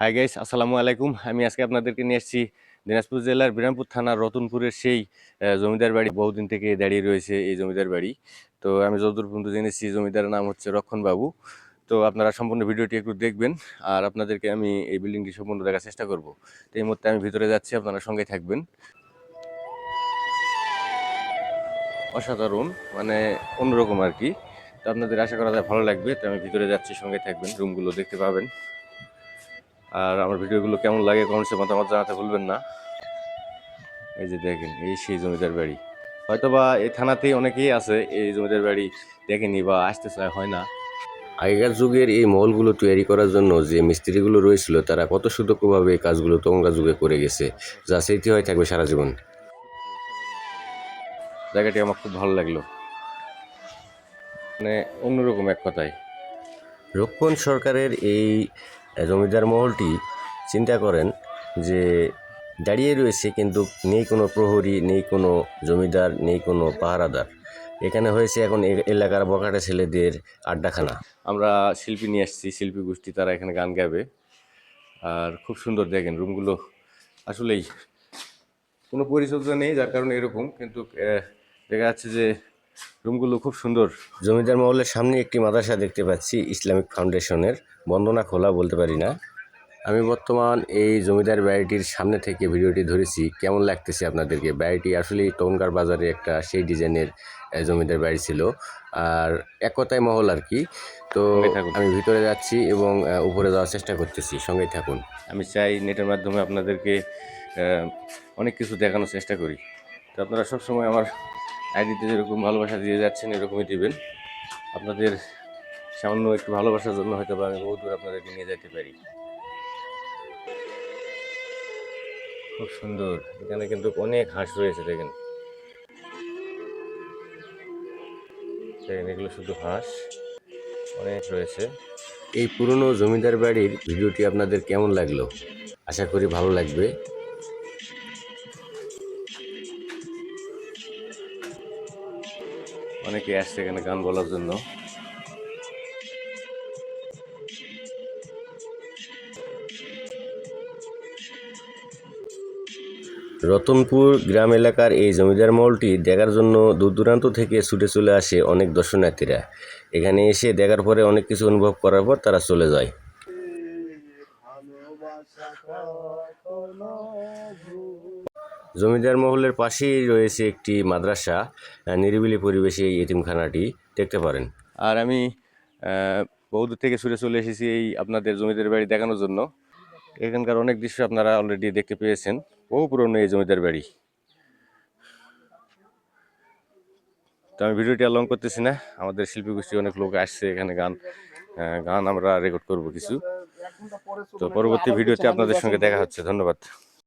Hi guys আসসালামু আলাইকুম। আমি আজকে আপনাদেরকে নিয়ে এসেছি দিনাজপুর জেলার বিরামপুর থানার রতনপুরের সেই জমিদার বাড়ি। বহুদিন থেকে দাঁড়িয়ে রয়েছে এই জমিদার বাড়ি। তো আমি যতদূর পর্যন্ত জেনেছি, জমিদারের নাম হচ্ছে রক্ষণ বাবু। তো আপনারা সম্পূর্ণ ভিডিওটি একটু দেখবেন আর আপনাদেরকে আমি এই বিল্ডিংটি সম্পূর্ণ দেখার চেষ্টা করব। তো এই মুহূর্তে আমি ভিতরে যাচ্ছি, আপনারা সঙ্গে থাকবেন। অসাধারণ মানে অন্যরকম আর কি। তো আপনাদের আশা করা যায় ভালো লাগবে, তো আমি ভিতরে যাচ্ছি, সঙ্গে থাকবেন, রুমগুলো দেখতে পাবেন। আর আমার ভিডিওগুলো কেমন লাগে কমেন্টসে মতামত জানাতে ভুলবেন না। এই যে দেখেন এই সেই জমিদার বাড়ি। হয়তোবা এই থানাতেই অনেকেই আছে এই জমিদার বাড়ি দেখেনি বা আসতে চায় হয় না। আগেকার যুগের এই মহলগুলো তৈরি করার জন্য যে মিস্ত্রিগুলো রয়েছিল তারা কত সুদক্ষভাবে এই কাজগুলো তখনকার যুগে করে গেছে যা স্মৃতি হয়ে থাকবে সারা জীবন। জায়গাটি আমার খুব ভালো লাগল। মানে অন্যরকম এক কথায়। রক্ষণ সরকারের এই জমিদার মহলটি চিন্তা করেন যে দাঁড়িয়ে রয়েছে কিন্তু নেই কোনো প্রহরী, নেই কোনো জমিদার, নেই কোনো পাহারাদার। এখানে হয়েছে এখন এলাকার বকাটে ছেলেদের আড্ডাখানা। আমরা শিল্পী নিয়ে আসছি, শিল্পী গোষ্ঠী, তারা এখানে গান গাবে। আর খুব সুন্দর দেখেন রুমগুলো। আসলেই কোনো পরিচর্যা নেই, যার কারণে এরকম। কিন্তু দেখা যাচ্ছে যে রুমগুলো খুব সুন্দর। জমিদার মহলের সামনে একটি মাদ্রাসা দেখতে পাচ্ছি ইসলামিক ফাউন্ডেশনের। বন্দনা খোলা বলতে পারি না। আমি বর্তমান এই জমিদার বাড়িটির সামনে থেকে ভিডিওটি ধরেছি। কেমন লাগতেছে আপনাদেরকে? বাড়িটি আসলেই টনকার বাজারে একটা সেই ডিজাইনের জমিদার বাড়ি ছিল। আর এক কথায় মহল আর কি। তো আমি ভিতরে যাচ্ছি এবং উপরে যাওয়ার চেষ্টা করতেছি। সঙ্গেই থাকুন। আমি চাই নেটের মাধ্যমে আপনাদেরকে অনেক কিছু দেখানোর চেষ্টা করি। তো আপনারা সবসময় আমার আইডিতে যেরকম ভালোবাসা দিয়ে যাচ্ছেন, এরকমই দিবেন। আপনাদের সামান্য একটু ভালোবাসার জন্য হয়তো আমি বহু দূর আপনাদেরকে নিয়ে যেতে পারি। খুব সুন্দর। এখানে কিন্তু অনেক হাঁস রয়েছে, দেখেন। দেখেন, এগুলো শুধু হাঁস, অনেক রয়েছে। এই পুরনো জমিদার বাড়ির ভিডিওটি আপনাদের কেমন লাগল? আশা করি ভালো লাগবে। অনেকে আসছে এখানে গান বলার জন্য। রতনপুর গ্রাম এলাকার এই জমিদার মহলটি দেখার জন্য দূর দূরান্ত থেকে ছুটে চলে আসে অনেক দর্শনার্থীরা। এখানে এসে দেখার পরে অনেক কিছু অনুভব করার পর তারা চলে যায়। জমিদার মহলের পাশেই রয়েছে একটি মাদ্রাসা নিরিবিলি পরিবেশে এই এতিমখানাটি দেখতে পারেন। আর আমি বহুদূর থেকে ছুটে চলে এসেছি এই আপনাদের জমিদার বাড়ি দেখানোর জন্য। এখানকার অনেক দৃশ্য আপনারা অলরেডি দেখতে পেয়েছেন, বহু পুরনো এই জমিদার বাড়ি। তো আমি ভিডিওটি আর লং করতেছি না, আমাদের শিল্পী গোষ্ঠী অনেক লোক আসছে এখানে গান গান আমরা রেকর্ড করব কিছু। তো পরবর্তী ভিডিওতে আপনাদের সঙ্গে দেখা হচ্ছে, ধন্যবাদ।